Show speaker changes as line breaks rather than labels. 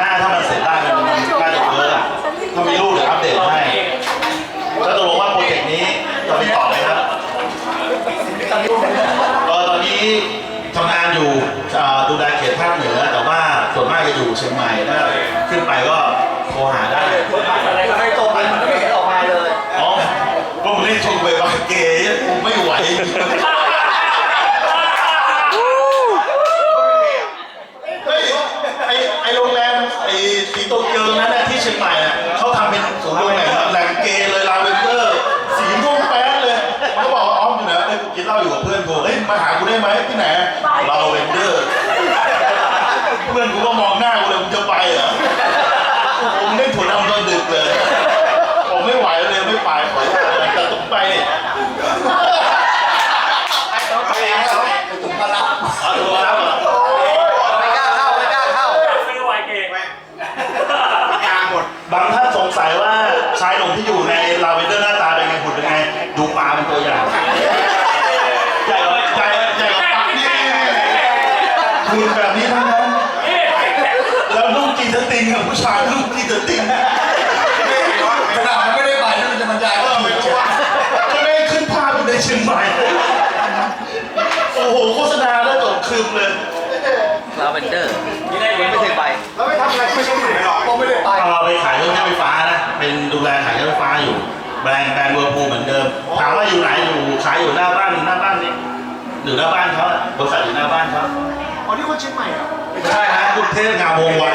หน้าถ้ามันเสร็จได้มันน่าจะเวิร์กอะถ้ามีรูปเดี๋ยวอัปเดตให้แล้วตกลงว่าโปรเจกต์นี้จะมีต่อไหมครับตอนนี้ทำงานอยู่อ่ดูแลเขตภาคเหนือแต่ว่าส่วนมากจะอยู่เชียงใหม่ถ้าขึ้นไปก็โทรหาได้อ
ะไรก็โตไปมันไม่เห็นออกมาเลย
อ๋อก็มึงเล่นชงเบย์บาเกย์ไม่ไหว ชียงใหม่อะเขาทำเป็นศูนย์รวมแหล่งแหล่งเกย์เลยลาเวนเดอร์สีม่วงแป๊ดเลยมันก็บอกว่าอ๋ออยู่ไหนเอ้ยกูกินเหล้าอยู่กับเพื่อนกูเฮ้ยมาหากูได้ไหมที่ไหนลาเวนเดอร์เพื่อนกูก็มองหน้ากูเลยมึงจะไปเหรอผมเล่นถั่วดำตอนดึกเลย ผมไม่ไหวเลยไม่ไปขอลาเลยแต่ต้องไปเนี่ย
ไปแล้วไปถุงพลัง
เอาตัวรับเหรอ
ไม่กล้าเข้าไม่กล้าเข้า
ซื้อไวเกง ยาหมด
บางท่านสงสัยว่าชายหนุ่มที่อยู่ในลาเวนเดอร์หน้าตาเป็นไงหุ่นเป็นไง ดูปลาเป็นตัวอย่างใหญ่กว่าใหญ่ใหญ่กว่าปักนี่หุ่นแบบนี้ทั้งนั้นนี่แล้วลูกจีนสติงกับผู้ชายลูกจีนสติง
ขนาดมันไม่ได้ไปนี่มันจะบรรยายเอก็อถูไม่กรู้ว่า
ก็ไม่ได้ขึ้นภาพอยู่ในเชียงใหม่โอ้โหโฆษณาแล้วจบคืมเลย
ลาเวนเดอร์นี่ได้ยังไม่เคยไป
แล้วไม่ทำอะไรไม่ใช่หรอกก็ไม่ได้ไป
แบรนด์แบรนด์เวอร์พูเหมือนเดิม ถามว่าอยู่ไหนอยู่ขายอยู่หน้าบ้านหน้าบ้านนี่อยู่หน้าบ้านเขาอะบริษัทอยู่หน้าบ้านเขา
อ๋อนี่คนเชียงใหม่เหรอไ
ม่ใช่ฮะกรุงเทพงามวงศ์วัน